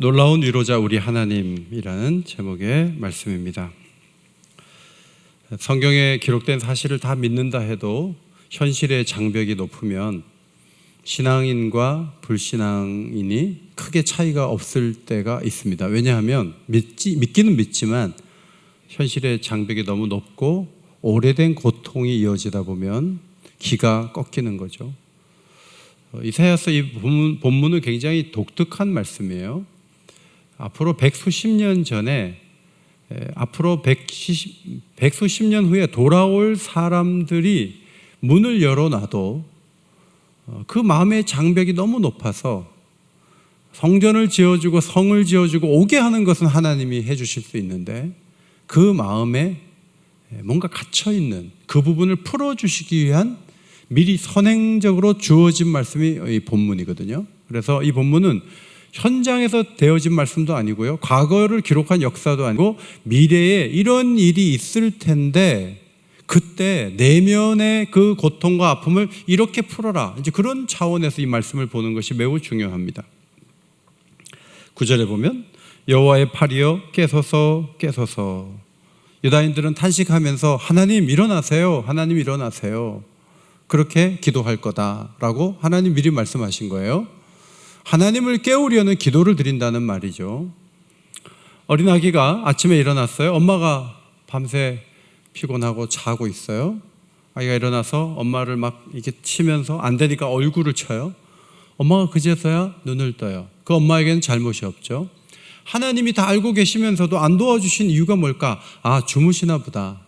놀라운 위로자 우리 하나님이라는 제목의 말씀입니다. 성경에 기록된 사실을 다 믿는다 해도 현실의 장벽이 높으면 신앙인과 불신앙인이 크게 차이가 없을 때가 있습니다. 왜냐하면 믿지, 믿기는 믿지만 현실의 장벽이 너무 높고 오래된 고통이 이어지다 보면 기가 꺾이는 거죠. 어, 이사야서 이 본문, 본문은 굉장히 독특한 말씀이에요. 앞으로 백수십 년 전에 에, 앞으로 백십, 백수십 년 후에 돌아올 사람들이 문을 열어놔도 어, 그 마음의 장벽이 너무 높아서 성전을 지어주고 성을 지어주고 오게 하는 것은 하나님이 해주실 수 있는데 그 마음에 뭔가 갇혀 있는 그 부분을 풀어주시기 위한 미리 선행적으로 주어진 말씀이 이 본문이거든요. 그래서 이 본문은 현장에서 되어진 말씀도 아니고요. 과거를 기록한 역사도 아니고 미래에 이런 일이 있을 텐데 그때 내면의 그 고통과 아픔을 이렇게 풀어라. 이제 그런 차원에서 이 말씀을 보는 것이 매우 중요합니다. 구절에 보면 여호와의 팔이여 깨소서 깨소서 유다인들은 탄식하면서 하나님 일어나세요. 하나님 일어나세요. 그렇게 기도할 거다라고 하나님 미리 말씀하신 거예요. 하나님을 깨우려는 기도를 드린다는 말이죠. 어린 아기가 아침에 일어났어요. 엄마가 밤새 피곤하고 자고 있어요. 아이가 일어나서 엄마를 막 이렇게 치면서 안 되니까 얼굴을 쳐요. 엄마가 그제서야 눈을 떠요. 그 엄마에게는 잘못이 없죠. 하나님이 다 알고 계시면서도 안 도와주신 이유가 뭘까? 아, 주무시나 보다.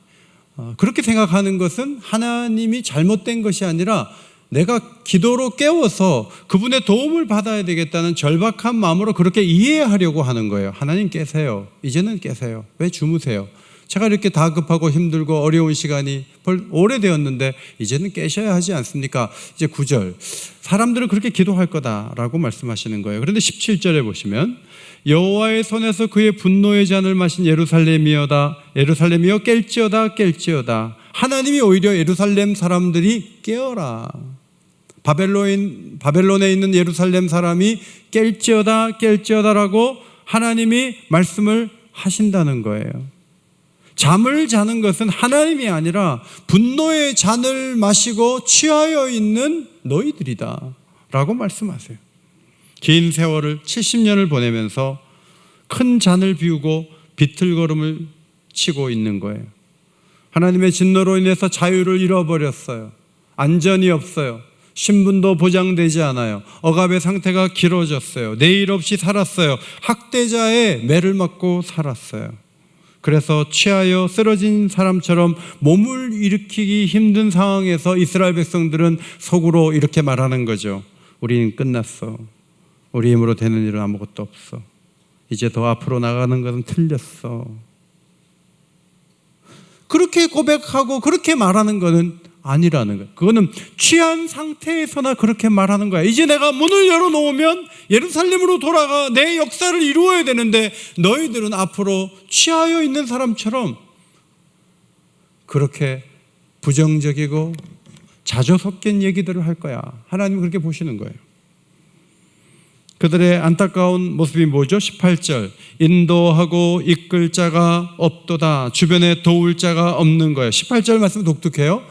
어, 그렇게 생각하는 것은 하나님이 잘못된 것이 아니라 내가 기도로 깨워서 그분의 도움을 받아야 되겠다는 절박한 마음으로 그렇게 이해하려고 하는 거예요. 하나님 깨세요. 이제는 깨세요. 왜 주무세요? 제가 이렇게 다급하고 힘들고 어려운 시간이 벌 오래되었는데 이제는 깨셔야 하지 않습니까? 이제 9절. 사람들은 그렇게 기도할 거다라고 말씀하시는 거예요. 그런데 17절에 보시면 여호와의 손에서 그의 분노의 잔을 마신 예루살렘이여다 예루살렘이여 깰지어다 깰지어다 하나님이 오히려 예루살렘 사람들이 깨어라 바벨론 바벨론에 있는 예루살렘 사람이 깰지어다 깰지어다라고 하나님이 말씀을 하신다는 거예요. 잠을 자는 것은 하나님이 아니라 분노의 잔을 마시고 취하여 있는 너희들이다. 라고 말씀하세요. 긴 세월을 70년을 보내면서 큰 잔을 비우고 비틀거름을 치고 있는 거예요. 하나님의 진노로 인해서 자유를 잃어버렸어요. 안전이 없어요. 신분도 보장되지 않아요. 억압의 상태가 길어졌어요. 내일 없이 살았어요. 학대자의 매를 맞고 살았어요. 그래서 취하여 쓰러진 사람처럼 몸을 일으키기 힘든 상황에서 이스라엘 백성들은 속으로 이렇게 말하는 거죠. 우리는 끝났어. 우리 힘으로 되는 일은 아무것도 없어. 이제 더 앞으로 나가는 것은 틀렸어. 그렇게 고백하고 그렇게 말하는 것은 아니라는 거예요. 그거는 취한 상태에서나 그렇게 말하는 거야. 이제 내가 문을 열어놓으면 예루살렘으로 돌아가 내 역사를 이루어야 되는데 너희들은 앞으로 취하여 있는 사람처럼 그렇게 부정적이고 자조 섞인 얘기들을 할 거야. 하나님 그렇게 보시는 거예요. 그들의 안타까운 모습이 뭐죠? 18절. 인도하고 이끌 자가 없도다. 주변에 도울 자가 없는 거예요. 18절 말씀 독특해요.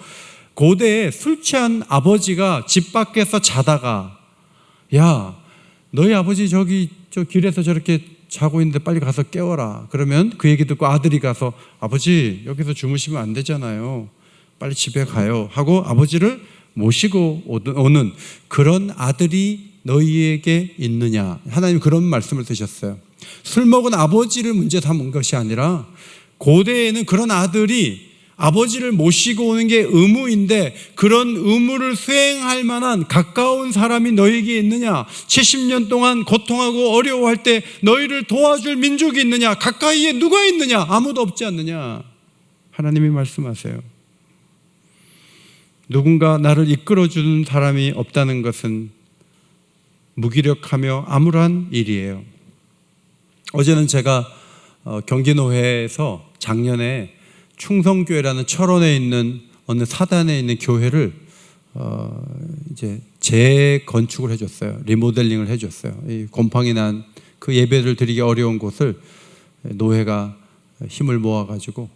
고대에 술 취한 아버지가 집 밖에서 자다가 야, 너희 아버지 저기 저 길에서 저렇게 자고 있는데 빨리 가서 깨워라. 그러면 그 얘기 듣고 아들이 가서 아버지 여기서 주무시면 안 되잖아요. 빨리 집에 가요. 하고 아버지를 모시고 오는 그런 아들이 너희에게 있느냐. 하나님 그런 말씀을 드셨어요. 술 먹은 아버지를 문제 삼은 것이 아니라 고대에는 그런 아들이 아버지를 모시고 오는 게 의무인데 그런 의무를 수행할 만한 가까운 사람이 너에게 있느냐? 70년 동안 고통하고 어려워할 때 너희를 도와줄 민족이 있느냐? 가까이에 누가 있느냐? 아무도 없지 않느냐? 하나님이 말씀하세요. 누군가 나를 이끌어주는 사람이 없다는 것은 무기력하며 암울한 일이에요. 어제는 제가 어, 경기노회에서 작년에 충성교회라는 철원에 있는 어느 사단에 있는 교회를 어 이제 재건축을 해줬어요. 리모델링을 해줬어요. 이 곰팡이 난 그 예배를 드리기 어려운 곳을 노회가 힘을 모아가지고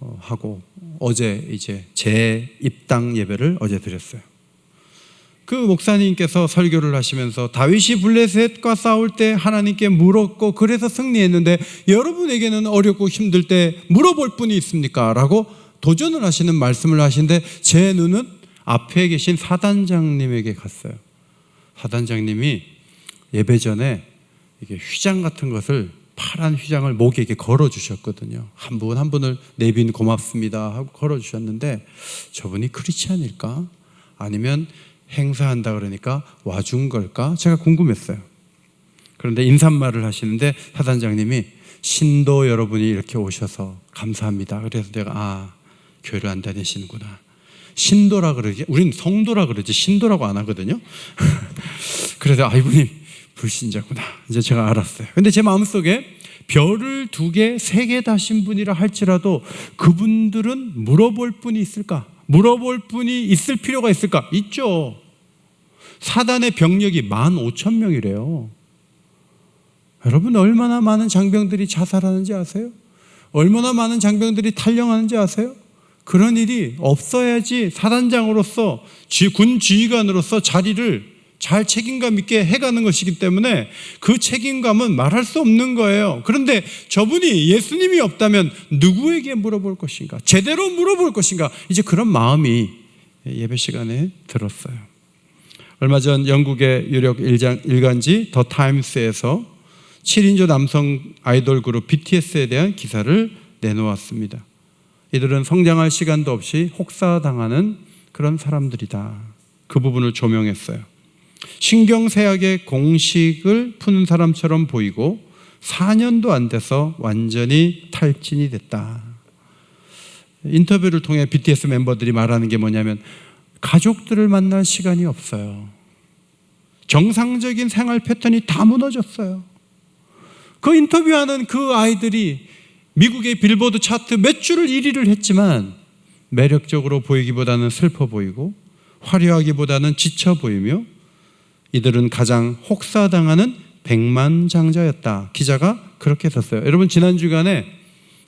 어, 하고 어제 이제 제 입당 예배를 어제 드렸어요. 그 목사님께서 설교를 하시면서 다윗이 블레셋과 싸울 때 하나님께 물었고 그래서 승리했는데 여러분에게는 어렵고 힘들 때 물어볼 분이 있습니까? 라고 도전을 하시는 말씀을 하시는데 제 눈은 앞에 계신 사단장님에게 갔어요. 사단장님이 예배 전에 이게 휘장 같은 것을 파란 휘장을 목에 이렇게 걸어 주셨거든요. 한 분 한 분을 내빈 고맙습니다 하고 걸어 주셨는데 저분이 크리스찬일까? 아니면 행사한다 그러니까 와준 걸까? 제가 궁금했어요. 그런데 인사말을 하시는데 사단장님이 신도 여러분이 이렇게 오셔서 감사합니다. 그래서 내가 아 교회를 안 다니시는구나. 신도라 그러지. 우린 성도라 그러지 신도라고 안 하거든요. 그래서 아 이분이 불신자구나. 이제 제가 알았어요. 근데 제 마음 속에 별을 두 개, 세 개 다신 분이라 할지라도 그분들은 물어볼 분이 있을까? 물어볼 분이 있을 필요가 있을까? 있죠. 사단의 병력이 만 오천 명이래요. 여러분 얼마나 많은 장병들이 자살하는지 아세요? 얼마나 많은 장병들이 탈영하는지 아세요? 그런 일이 없어야지 사단장으로서 군 지휘관으로서 자리를 잘 책임감 있게 해가는 것이기 때문에 그 책임감은 말할 수 없는 거예요. 그런데 저분이 예수님이 없다면 누구에게 물어볼 것인가? 제대로 물어볼 것인가? 이제 그런 마음이 예배 시간에 들었어요. 얼마 전 영국의 유력 일간지 더 타임스에서 7인조 남성 아이돌 그룹 BTS에 대한 기사를 내놓았습니다. 이들은 성장할 시간도 없이 혹사당하는 그런 사람들이다. 그 부분을 조명했어요. 신경쇠약의 공식을 푸는 사람처럼 보이고 4년도 안 돼서 완전히 탈진이 됐다. 인터뷰를 통해 BTS 멤버들이 말하는 게 뭐냐면 가족들을 만날 시간이 없어요. 정상적인 생활 패턴이 다 무너졌어요. 그 인터뷰하는 그 아이들이 미국의 빌보드 차트 몇 주를 1위를 했지만 매력적으로 보이기보다는 슬퍼 보이고 화려하기보다는 지쳐 보이며 이들은 가장 혹사당하는 백만 장자였다. 기자가 그렇게 썼어요. 여러분 지난 주간에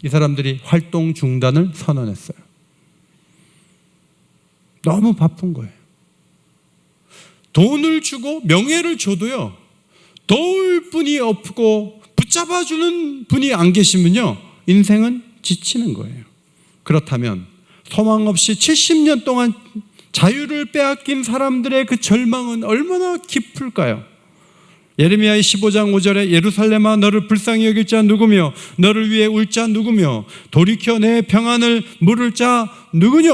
이 사람들이 활동 중단을 선언했어요. 너무 바쁜 거예요. 돈을 주고 명예를 줘도요. 도울 분이 없고 붙잡아 주는 분이 안 계시면요. 인생은 지치는 거예요. 그렇다면 소망 없이 70년 동안 자유를 빼앗긴 사람들의 그 절망은 얼마나 깊을까요? 예레미야의 15장 5절에 예루살렘아 너를 불쌍히 여길 자 누구며 너를 위해 울 자 누구며 돌이켜 내 평안을 물을 자 누구냐?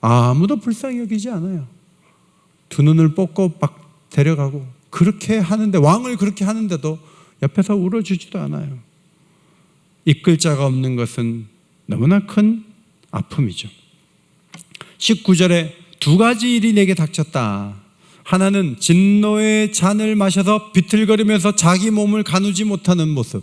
아무도 불쌍히 여기지 않아요. 두 눈을 뽑고 막 데려가고 그렇게 하는데 왕을 그렇게 하는데도 옆에서 울어주지도 않아요. 이끌 자가 없는 것은 너무나 큰 아픔이죠. 19절에 두 가지 일이 내게 닥쳤다. 하나는 진노의 잔을 마셔서 비틀거리면서 자기 몸을 가누지 못하는 모습.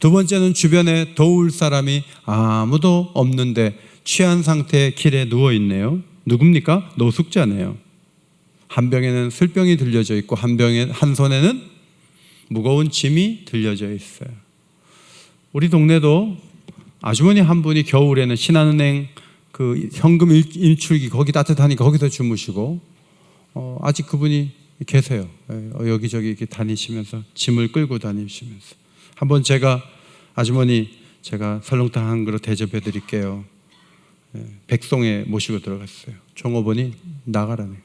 두 번째는 주변에 도울 사람이 아무도 없는데 취한 상태의 길에 누워 있네요. 누굽니까? 노숙자네요. 한 병에는 술병이 들려져 있고 한 병에 한 손에는 무거운 짐이 들려져 있어요. 우리 동네도 아주머니 한 분이 겨울에는 신한은행 그 현금 일, 일출기 거기 따뜻하니까 거기서 주무시고 어, 아직 그분이 계세요. 예, 여기저기 이렇게 다니시면서 짐을 끌고 다니시면서 한 번 제가 아주머니 제가 설렁탕 한 그릇 대접해 드릴게요. 예, 백송에 모시고 들어갔어요. 종업원이 거예요.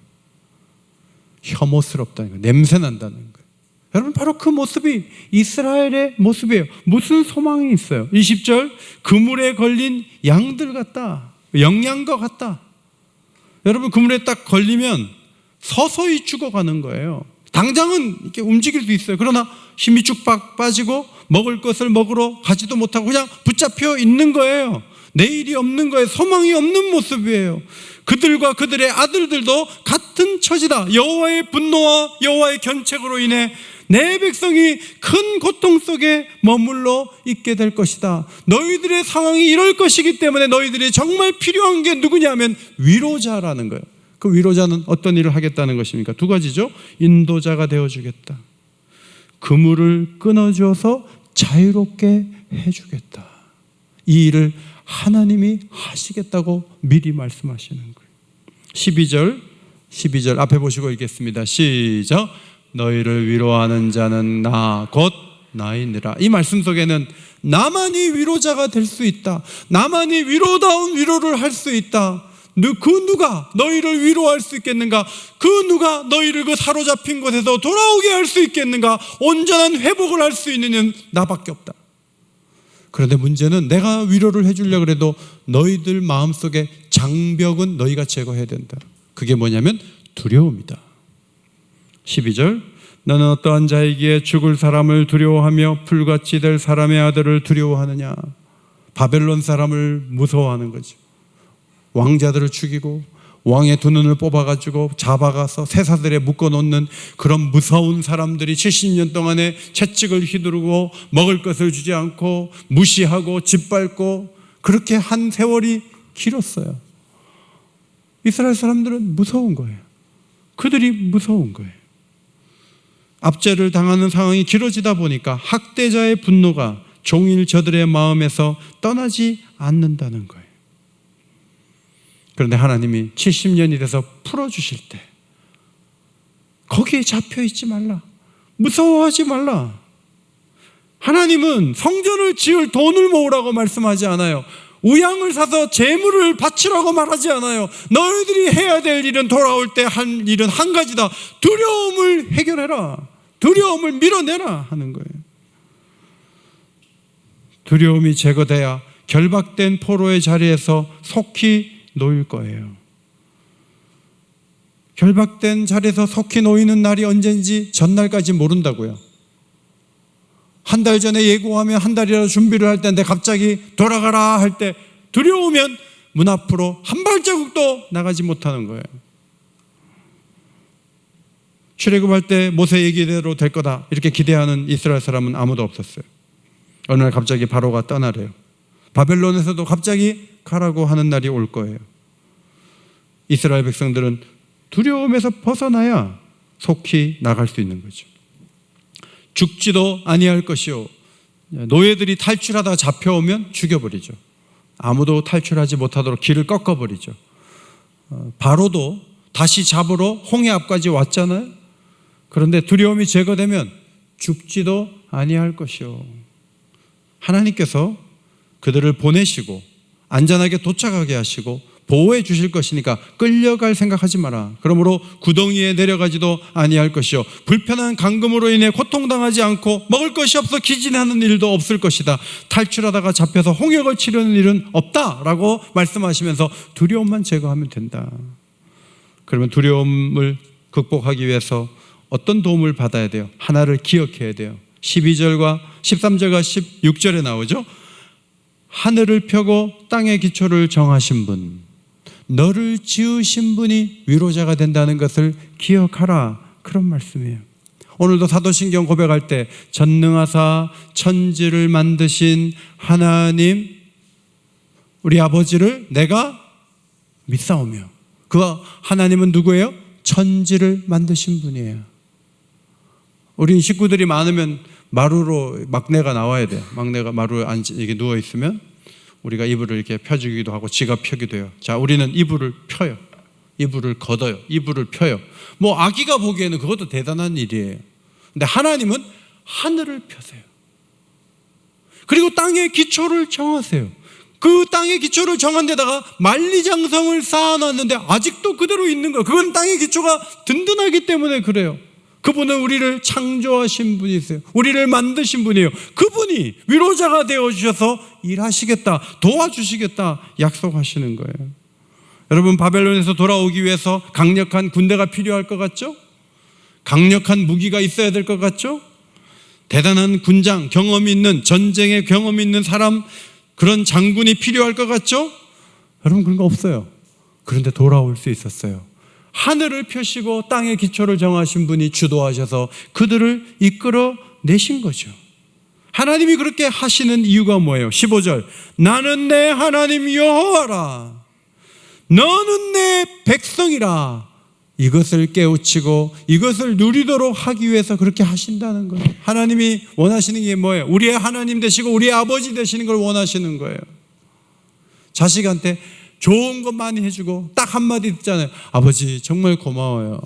혐오스럽다는 거예요. 냄새 난다는 거예요. 여러분 바로 그 모습이 이스라엘의 모습이에요. 무슨 소망이 있어요? 20절 그물에 걸린 양들 같다. 영양과 같다. 여러분 그물에 딱 걸리면 서서히 죽어가는 거예요. 당장은 이렇게 움직일 수 있어요. 그러나 힘이 쭉 빠지고 먹을 것을 먹으러 가지도 못하고 그냥 붙잡혀 있는 거예요. 내일이 없는 거예요. 소망이 없는 모습이에요. 그들과 그들의 아들들도 같은 처지다. 여호와의 분노와 여호와의 견책으로 인해 내 백성이 큰 고통 속에 머물러 있게 될 것이다. 너희들의 상황이 이럴 것이기 때문에 너희들이 정말 필요한 게 누구냐면 위로자라는 거예요. 그 위로자는 어떤 일을 하겠다는 것입니까? 두 가지죠. 인도자가 되어 주겠다. 그물을 끊어줘서 자유롭게 해주겠다. 이 일을 하나님이 하시겠다고 미리 말씀하시는 거예요. 12절, 12절 앞에 보시고 읽겠습니다. 시작. 너희를 위로하는 자는 나, 곧 나이니라. 이 말씀 속에는 나만이 위로자가 될 수 있다. 나만이 위로다운 위로를 할 수 있다. 누- 그 누가 너희를 위로할 수 있겠는가? 그 누가 너희를 그 사로잡힌 곳에서 돌아오게 할 수 있겠는가? 온전한 회복을 할 수 있는 나밖에 없다. 그런데 문제는 내가 위로를 해주려고 해도 너희들 마음속에 장벽은 너희가 제거해야 된다. 그게 뭐냐면 두려움이다. 12절 너는 어떠한 자이기에 죽을 사람을 두려워하며 불같이 될 사람의 아들을 두려워하느냐? 바벨론 사람을 무서워하는 거죠 왕자들을 죽이고 왕의 두 눈을 뽑아가지고 잡아가서 새사들에 묶어놓는 그런 무서운 사람들이 70년 동안에 채찍을 휘두르고 먹을 것을 주지 않고 무시하고 짓밟고 그렇게 한 세월이 길었어요. 이스라엘 사람들은 무서운 거예요. 그들이 무서운 거예요 압제를 당하는 상황이 길어지다 보니까 학대자의 분노가 종일 저들의 마음에서 떠나지 않는다는 거예요. 그런데 하나님이 70년이 돼서 풀어주실 때 거기에 잡혀 있지 말라. 무서워하지 말라. 하나님은 성전을 지을 돈을 모으라고 말씀하지 않아요. 우양을 사서 재물을 바치라고 말하지 않아요. 너희들이 해야 될 일은 돌아올 때 한 일은 한 가지다. 두려움을 해결해라. 두려움을 밀어내라 하는 거예요. 두려움이 제거돼야 결박된 포로의 자리에서 속히 놓일 거예요. 결박된 자리에서 속히 놓이는 날이 언젠지 전날까지 모른다고요. 한 달 전에 예고하면 한 달이라도 준비를 할 때인데 갑자기 돌아가라 할 때 두려우면 문 앞으로 한 발자국도 나가지 못하는 거예요. 출애굽할 때 모세 얘기대로 될 거다 이렇게 기대하는 이스라엘 사람은 아무도 없었어요. 어느 날 갑자기 바로가 떠나래요. 바벨론에서도 갑자기 가라고 하는 날이 올 거예요. 이스라엘 백성들은 두려움에서 벗어나야 속히 나갈 수 있는 거죠. 죽지도 아니할 것이요. 노예들이 탈출하다가 잡혀오면 죽여버리죠. 아무도 탈출하지 못하도록 길을 꺾어버리죠. 어, 바로도 다시 잡으러 홍해 앞까지 왔잖아요. 그런데 두려움이 제거되면 죽지도 아니할 것이요. 하나님께서 그들을 보내시고 안전하게 도착하게 하시고 보호해 주실 것이니까 끌려갈 생각하지 마라. 그러므로 구덩이에 내려가지도 아니할 것이요. 불편한 감금으로 인해 고통당하지 않고 먹을 것이 없어 기진하는 일도 없을 것이다. 탈출하다가 잡혀서 홍역을 치르는 일은 없다라고 말씀하시면서 두려움만 제거하면 된다. 그러면 두려움을 극복하기 위해서 어떤 도움을 받아야 돼요? 하나를 기억해야 돼요. 12절과 13절과 16절에 나오죠. 하늘을 펴고 땅의 기초를 정하신 분, 너를 지으신 분이 위로자가 된다는 것을 기억하라. 그런 말씀이에요. 오늘도 사도신경 고백할 때 전능하사 천지를 만드신 하나님 우리 아버지를 내가 믿사오며 그 하나님은 누구예요? 천지를 만드신 분이에요. 우리 식구들이 많으면 마루로 막내가 나와야 돼요. 막내가 마루에 앉 이게 누워 있으면 우리가 이불을 이렇게 펴주기도 하고 지가 펴기도 해요. 자, 우리는 이불을 펴요. 이불을 걷어요. 이불을 펴요. 뭐 아기가 보기에는 그것도 대단한 일이에요. 근데 하나님은 하늘을 펴세요. 그리고 땅의 기초를 정하세요. 그 땅의 기초를 정한 데다가 만리장성을 쌓아놨는데 아직도 그대로 있는 거예요. 그건 땅의 기초가 든든하기 때문에 그래요. 그분은 우리를 창조하신 분이세요. 우리를 만드신 분이에요. 그분이 위로자가 되어 주셔서 일하시겠다, 도와주시겠다 약속하시는 거예요. 여러분 바벨론에서 돌아오기 위해서 강력한 군대가 필요할 것 같죠? 강력한 무기가 있어야 될 것 같죠? 대단한 군장, 경험이 있는 전쟁에 경험이 있는 사람 그런 장군이 필요할 것 같죠? 여러분 그런 거 없어요. 그런데 돌아올 수 있었어요. 하늘을 펴시고 땅의 기초를 정하신 분이 주도하셔서 그들을 이끌어 내신 거죠. 하나님이 그렇게 하시는 이유가 뭐예요? 15절. 나는 내 하나님 여호와라. 너는 내 백성이라. 이것을 깨우치고 이것을 누리도록 하기 위해서 그렇게 하신다는 거예요. 하나님이 원하시는 게 뭐예요? 우리의 하나님 되시고 우리의 아버지 되시는 걸 원하시는 거예요. 자식한테 좋은 것 많이 해주고 딱 한마디 듣잖아요. 아버지 정말 고마워요.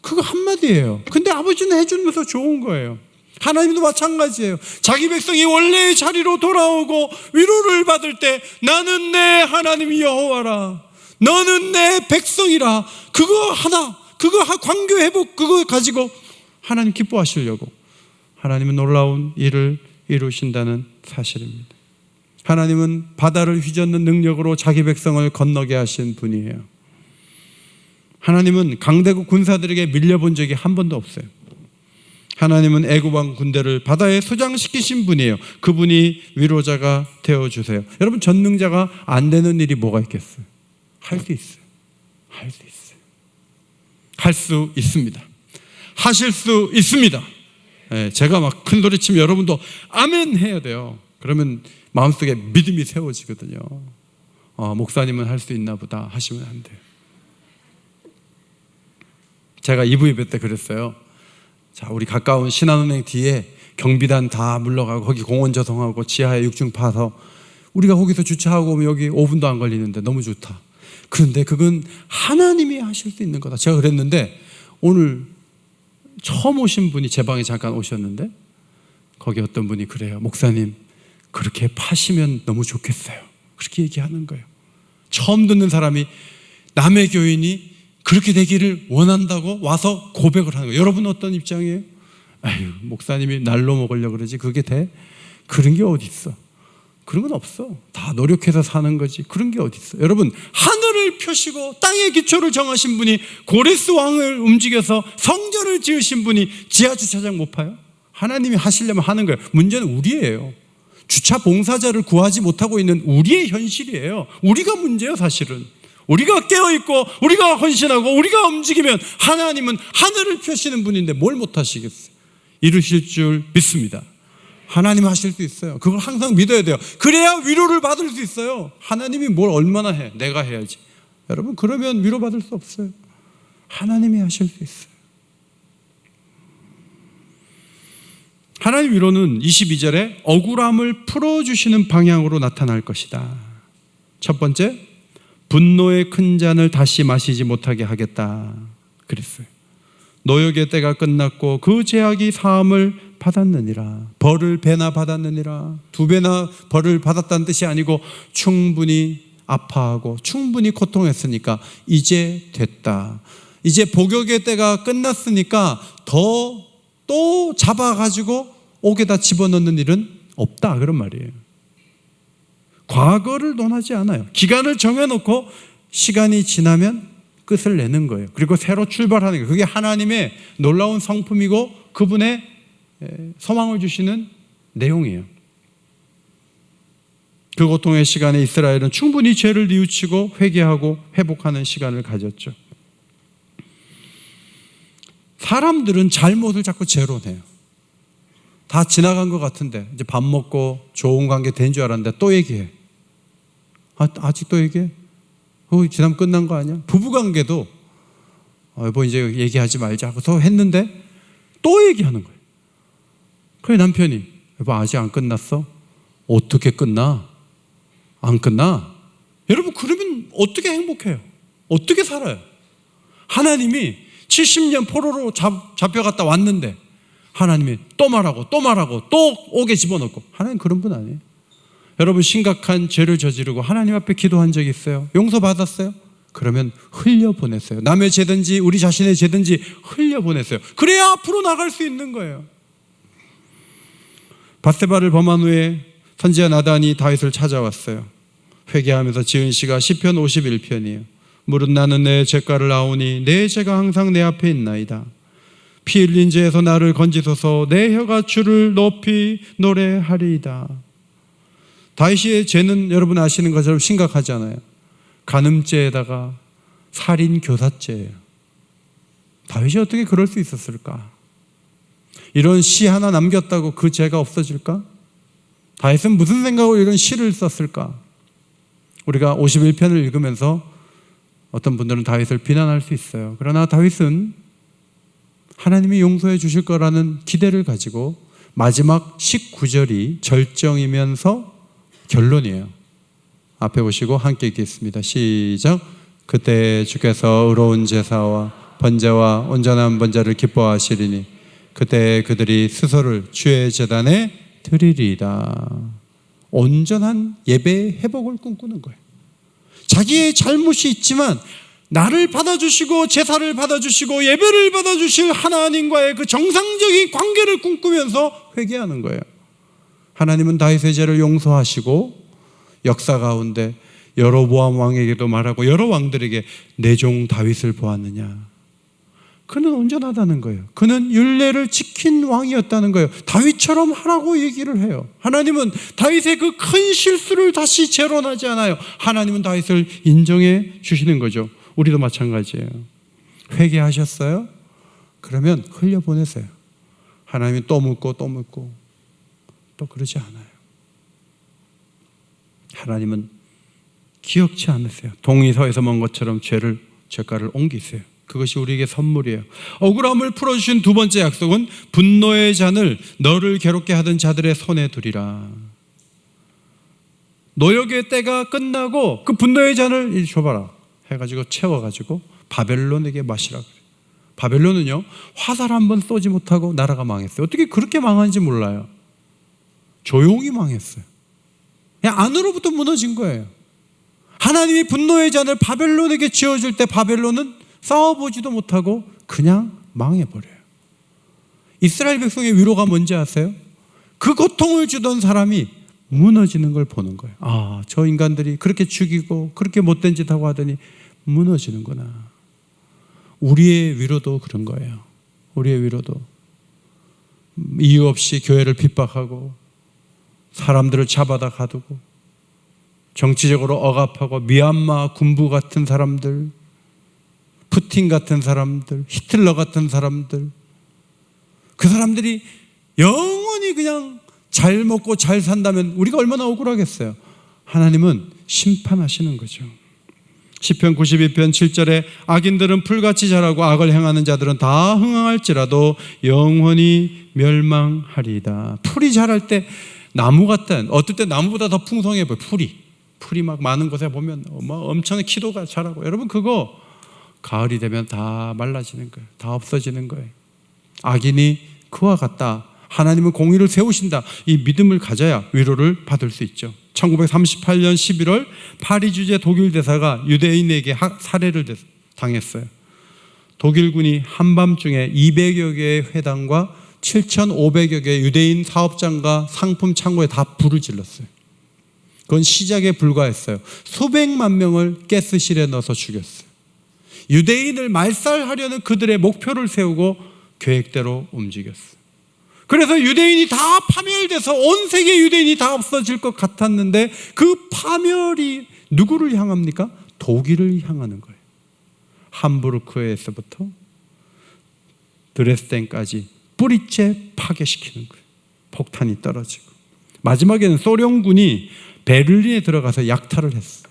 그거 한마디예요. 근데 아버지는 해주면서 좋은 거예요. 하나님도 마찬가지예요. 자기 백성이 원래의 자리로 돌아오고 위로를 받을 때 나는 내 하나님 여호와라. 너는 내 백성이라. 그거 하나, 그거 하- 관계 회복 그거 가지고 하나님 기뻐하시려고 하나님은 놀라운 일을 이루신다는 사실입니다. 하나님은 바다를 휘젓는 능력으로 자기 백성을 건너게 하신 분이에요. 하나님은 강대국 군사들에게 밀려본 적이 한 번도 없어요. 하나님은 애굽왕 군대를 바다에 소장시키신 분이에요. 그분이 위로자가 되어 주세요. 여러분 전능자가 안 되는 일이 뭐가 있겠어요? 할 수 있어요. 할 수 있어요. 할 수 있습니다. 하실 수 있습니다. 예, 제가 막 큰 소리 치면 여러분도 아멘 해야 돼요. 그러면 마음속에 믿음이 세워지거든요. 어, 목사님은 할 수 있나 보다 하시면 안 돼요. 제가 이부 예배 때 그랬어요. 자, 우리 가까운 신한은행 뒤에 경비단 다 물러가고 거기 공원 조성하고 지하에 6층 파서 우리가 거기서 주차하고 오면 여기 5분도 안 걸리는데 너무 좋다. 그런데 그건 하나님이 하실 수 있는 거다. 제가 그랬는데 오늘 처음 오신 분이 제 방에 잠깐 오셨는데 거기 어떤 분이 그래요. 목사님, 그렇게 파시면 너무 좋겠어요. 그렇게 얘기하는 거예요. 처음 듣는 사람이 남의 교인이 그렇게 되기를 원한다고 와서 고백을 하는 거예요. 여러분 어떤 입장이에요? 아유, 목사님이 날로 먹으려고 그러지. 그게 돼? 그런 게 어디 있어? 그런 건 없어. 다 노력해서 사는 거지. 그런 게 어디 있어? 여러분, 하늘을 펴시고 땅의 기초를 정하신 분이 고레스 왕을 움직여서 성전을 지으신 분이 지하 주차장 못 파요? 하나님이 하시려면 하는 거예요. 문제는 우리예요. 주차 봉사자를 구하지 못하고 있는 우리의 현실이에요. 우리가 문제예요, 사실은. 우리가 깨어있고, 우리가 헌신하고, 우리가 움직이면 하나님은 하늘을 펴시는 분인데 뭘 못하시겠어요? 이루실 줄 믿습니다. 하나님 하실 수 있어요. 그걸 항상 믿어야 돼요. 그래야 위로를 받을 수 있어요. 하나님이 뭘 얼마나 해? 내가 해야지. 여러분, 그러면 위로받을 수 없어요. 하나님이 하실 수 있어요. 하나님 위로는 22절에 억울함을 풀어주시는 방향으로 나타날 것이다. 첫 번째, 분노의 큰 잔을 다시 마시지 못하게 하겠다. 그랬어요. 노역의 때가 끝났고 그 죄악이 사함을 받았느니라. 벌을 배나 받았느니라. 두 배나 벌을 받았다는 뜻이 아니고 충분히 아파하고 충분히 고통했으니까 이제 됐다. 이제 복역의 때가 끝났으니까 더 또 잡아가지고 옥에다 집어넣는 일은 없다. 그런 말이에요. 과거를 논하지 않아요. 기간을 정해놓고 시간이 지나면 끝을 내는 거예요. 그리고 새로 출발하는 거예요. 그게 하나님의 놀라운 성품이고 그분의 소망을 주시는 내용이에요. 그 고통의 시간에 이스라엘은 충분히 죄를 뉘우치고 회개하고 회복하는 시간을 가졌죠. 사람들은 잘못을 자꾸 죄로 내요. 다 지나간 것 같은데 이제 밥 먹고 좋은 관계 된 줄 알았는데 또 얘기해. 아, 아직도 얘기해? 어, 지나면 끝난 거 아니야? 부부 관계도 어, 여보 이제 얘기하지 말자 하고서 했는데 또 얘기하는 거예요. 그래 남편이 여보 아직 안 끝났어? 어떻게 끝나? 안 끝나? 여러분 그러면 어떻게 행복해요? 어떻게 살아요? 하나님이 70년 포로로 잡, 잡혀갔다 왔는데 하나님이 또 말하고 또 말하고 또 옥에 집어넣고 하나님 그런 분 아니에요. 여러분 심각한 죄를 저지르고 하나님 앞에 기도한 적 있어요? 용서 받았어요? 그러면 흘려 보냈어요. 남의 죄든지 우리 자신의 죄든지 흘려 보냈어요. 그래야 앞으로 나갈 수 있는 거예요. 바세바를 범한 후에 선지자 나단이 다윗을 찾아왔어요. 회개하면서 지은 시가 시편 51편이에요. 물은 나는 내 죄가를 아오니 내 죄가 항상 내 앞에 있나이다. 피 흘린 죄에서 나를 건지소서 내 혀가 주를 높이 노래하리이다. 다윗의 죄는 여러분 아시는 것처럼 심각하잖아요. 간음죄에다가 살인 교사죄예요. 다윗이 어떻게 그럴 수 있었을까? 이런 시 하나 남겼다고 그 죄가 없어질까? 다윗은 무슨 생각으로 이런 시를 썼을까? 우리가 51편을 읽으면서 어떤 분들은 다윗을 비난할 수 있어요. 그러나 다윗은 하나님이 용서해 주실 거라는 기대를 가지고 마지막 19절이 절정이면서 결론이에요. 앞에 보시고 함께 읽겠습니다. 시작. 그때 주께서 의로운 제사와 번제와 온전한 번제를 기뻐하시리니 그때 그들이 스스로를 주의 제단에 드리리이다. 온전한 예배의 회복을 꿈꾸는 거예요. 자기의 잘못이 있지만 나를 받아주시고 제사를 받아주시고 예배를 받아주실 하나님과의 그 정상적인 관계를 꿈꾸면서 회개하는 거예요. 하나님은 다윗의 죄를 용서하시고 역사 가운데 여로보암 왕에게도 말하고 여러 왕들에게 내 종 다윗을 보았느냐. 그는 온전하다는 거예요. 그는 율례를 지킨 왕이었다는 거예요. 다윗처럼 하라고 얘기를 해요. 하나님은 다윗의 그 큰 실수를 다시 재론하지 않아요. 하나님은 다윗을 인정해 주시는 거죠. 우리도 마찬가지예요. 회개하셨어요? 그러면 흘려보내세요. 하나님이 또 묻고 또 묻고 또 그러지 않아요. 하나님은 기억치 않으세요. 동의서에서 먼 것처럼 죄를 죄가를 옮기세요. 그것이 우리에게 선물이에요. 억울함을 풀어주신 두 번째 약속은 분노의 잔을 너를 괴롭게 하던 자들의 손에 두리라. 노역의 때가 끝나고 그 분노의 잔을 줘봐라 해가지고 채워가지고 바벨론에게 마시라 그래. 바벨론은요 화살 한 번 쏘지 못하고 나라가 망했어요. 어떻게 그렇게 망한지 몰라요. 조용히 망했어요. 그냥 안으로부터 무너진 거예요. 하나님이 분노의 잔을 바벨론에게 지어줄 때 바벨론은 싸워보지도 못하고 그냥 망해버려요. 이스라엘 백성의 위로가 뭔지 아세요? 그 고통을 주던 사람이 무너지는 걸 보는 거예요. 아, 저 인간들이 그렇게 죽이고 그렇게 못된 짓 하고 하더니 무너지는구나. 우리의 위로도 그런 거예요. 우리의 위로도 이유 없이 교회를 핍박하고 사람들을 잡아다 가두고 정치적으로 억압하고 미얀마 군부 같은 사람들, 푸틴 같은 사람들, 히틀러 같은 사람들, 그 사람들이 영원히 그냥 잘 먹고 잘 산다면 우리가 얼마나 억울하겠어요. 하나님은 심판하시는 거죠. 시편 92편 7절에 악인들은 풀같이 자라고 악을 행하는 자들은 다 흥황할지라도 영원히 멸망하리이다. 풀이 자랄 때 나무 같은 어떨 때 나무보다 더 풍성해 보여 풀이 풀이 막 많은 곳에 보면 뭐 엄청 키도가 자라고 여러분 그거 가을이 되면 다 말라지는 거예요. 다 없어지는 거예요. 악인이 그와 같다. 하나님은 공의를 세우신다. 이 믿음을 가져야 위로를 받을 수 있죠. 1938년 11월 파리 주재 독일 대사가 유대인에게 살해를 당했어요. 독일군이 한밤중에 200여 개의 회당과 7,500여 개의 유대인 사업장과 상품 창고에 다 불을 질렀어요. 그건 시작에 불과했어요. 수백만 명을 가스실에 넣어서 죽였어요. 유대인을 말살하려는 그들의 목표를 세우고 계획대로 움직였어요. 그래서 유대인이 다 파멸돼서 온 세계 유대인이 다 없어질 것 같았는데 그 파멸이 누구를 향합니까? 독일을 향하는 거예요. 함부르크에서부터 드레스덴까지 뿌리째 파괴시키는 거예요. 폭탄이 떨어지고 마지막에는 소련군이 베를린에 들어가서 약탈을 했어.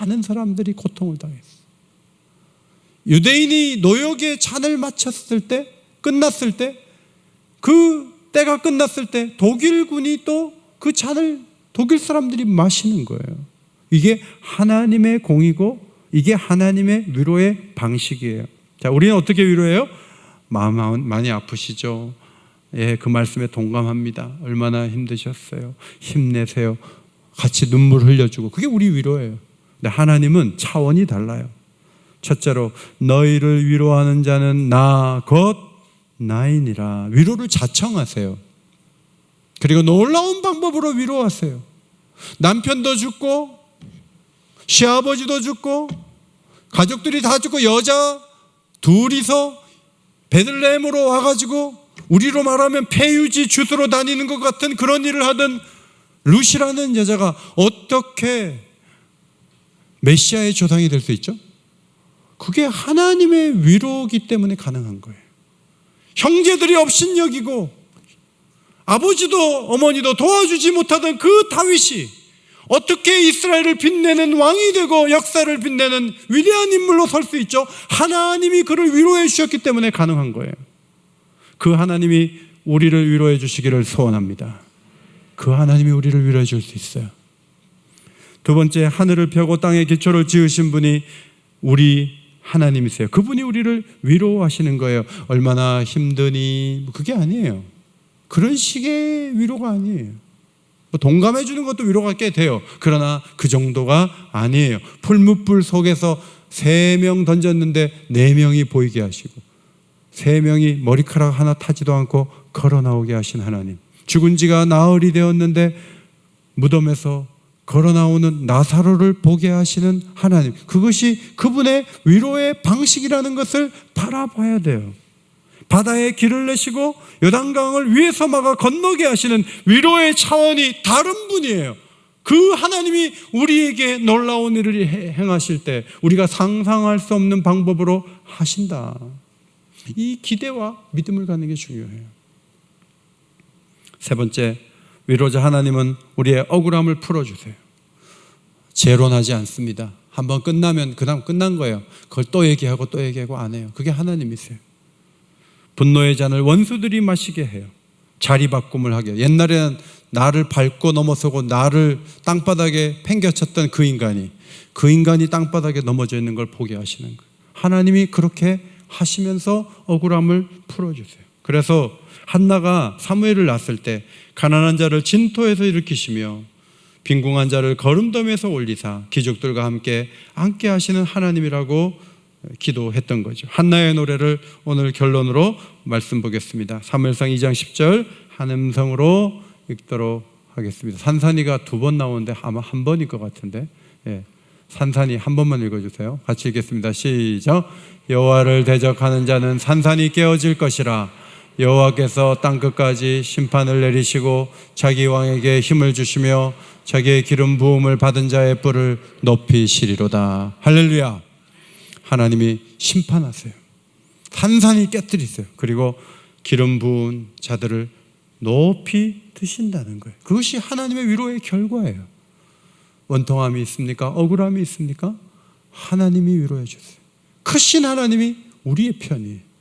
많은 사람들이 고통을 당했어. 유대인이 노역의 잔을 마쳤을 때, 끝났을 때, 그 때가 끝났을 때 독일군이 또 그 잔을 독일 사람들이 마시는 거예요. 이게 하나님의 공이고 이게 하나님의 위로의 방식이에요. 자, 우리는 어떻게 위로해요? 마음 많이 아프시죠? 예, 그 말씀에 동감합니다. 얼마나 힘드셨어요? 힘내세요. 같이 눈물 흘려주고 그게 우리 위로예요. 근데 하나님은 차원이 달라요. 첫째로 너희를 위로하는 자는 나 곧 나이니라. 위로를 자청하세요. 그리고 놀라운 방법으로 위로하세요. 남편도 죽고 시아버지도 죽고 가족들이 다 죽고 여자 둘이서 베들레헴으로 와가지고 우리로 말하면 폐유지 주스로 다니는 것 같은 그런 일을 하던 루시라는 여자가 어떻게 메시아의 조상이 될 수 있죠? 그게 하나님의 위로기 때문에 가능한 거예요. 형제들이 업신여기고 아버지도 어머니도 도와주지 못하던 그 다윗이 어떻게 이스라엘을 빛내는 왕이 되고 역사를 빛내는 위대한 인물로 설 수 있죠? 하나님이 그를 위로해 주셨기 때문에 가능한 거예요. 그 하나님이 우리를 위로해 주시기를 소원합니다. 그 하나님이 우리를 위로해 줄 수 있어요. 두 번째, 하늘을 펴고 땅에 기초를 지으신 분이 우리 하나님이세요. 그분이 우리를 위로하시는 거예요. 얼마나 힘드니? 뭐 그게 아니에요. 그런 식의 위로가 아니에요. 뭐 동감해 주는 것도 위로가 꽤 돼요. 그러나 그 정도가 아니에요. 풀무불 속에서 세 명 던졌는데 네 명이 보이게 하시고 세 명이 머리카락 하나 타지도 않고 걸어 나오게 하신 하나님. 죽은 지가 나흘이 되었는데 무덤에서 걸어 나오는 나사로를 보게 하시는 하나님. 그것이 그분의 위로의 방식이라는 것을 바라봐야 돼요. 바다에 길을 내시고 요단강을 위에서 막아 건너게 하시는 위로의 차원이 다른 분이에요. 그 하나님이 우리에게 놀라운 일을 행하실 때 우리가 상상할 수 없는 방법으로 하신다. 이 기대와 믿음을 갖는 게 중요해요. 세 번째, 위로자 하나님은 우리의 억울함을 풀어주세요. 재론하지 않습니다. 한번 끝나면 그 다음 끝난 거예요. 그걸 또 얘기하고 또 얘기하고 안 해요. 그게 하나님이세요. 분노의 잔을 원수들이 마시게 해요. 자리 바꿈을 하게. 옛날에는 나를 밟고 넘어서고 나를 땅바닥에 팽겨쳤던 그 인간이 그 인간이 땅바닥에 넘어져 있는 걸 보게 하시는 거예요. 하나님이 그렇게 하시면서 억울함을 풀어주세요. 그래서 한나가 사무엘을 낳았을 때 가난한 자를 진토에서 일으키시며 빈궁한 자를 거름덤에서 올리사 기족들과 함께 함께 하시는 하나님이라고 기도했던 거죠. 한나의 노래를 오늘 결론으로 말씀 보겠습니다. 사무엘상 2장 10절 한 음성으로 읽도록 하겠습니다. 산산이가 두 번 나오는데 아마 한 번일 것 같은데 예. 산산이 한 번만 읽어주세요. 같이 읽겠습니다. 시작. 여호와를 대적하는 자는 산산이 깨어질 것이라. 여호와께서 땅 끝까지 심판을 내리시고 자기 왕에게 힘을 주시며 자기의 기름 부음을 받은 자의 뿔을 높이시리로다. 할렐루야. 하나님이 심판하세요. 산산이 깨뜨리세요. 그리고 기름 부은 자들을 높이 드신다는 거예요. 그것이 하나님의 위로의 결과예요. 원통함이 있습니까? 억울함이 있습니까? 하나님이 위로해 주세요. 크신 하나님이 우리의 편이에요.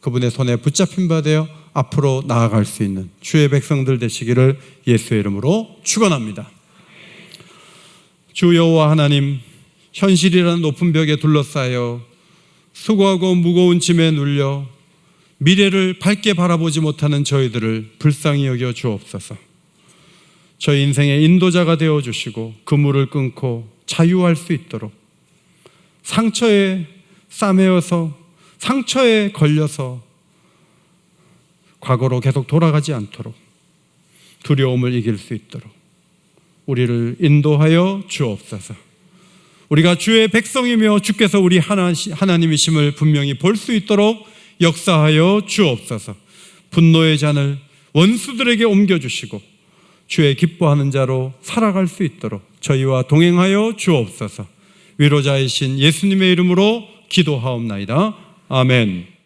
그분의 손에 붙잡힌 바 되어 앞으로 나아갈 수 있는 주의 백성들 되시기를 예수의 이름으로 축원합니다. 주 여호와 하나님 현실이라는 높은 벽에 둘러싸여 수고하고 무거운 짐에 눌려 미래를 밝게 바라보지 못하는 저희들을 불쌍히 여겨 주옵소서. 저희 인생의 인도자가 되어 주시고 그물을 끊고 자유할 수 있도록 상처에 싸매어서 상처에 걸려서 과거로 계속 돌아가지 않도록 두려움을 이길 수 있도록 우리를 인도하여 주옵소서. 우리가 주의 백성이며 주께서 우리 하나, 하나님이심을 분명히 볼 수 있도록 역사하여 주옵소서. 분노의 잔을 원수들에게 옮겨주시고 주의 기뻐하는 자로 살아갈 수 있도록 저희와 동행하여 주옵소서. 위로자이신 예수님의 이름으로 기도하옵나이다. 아멘.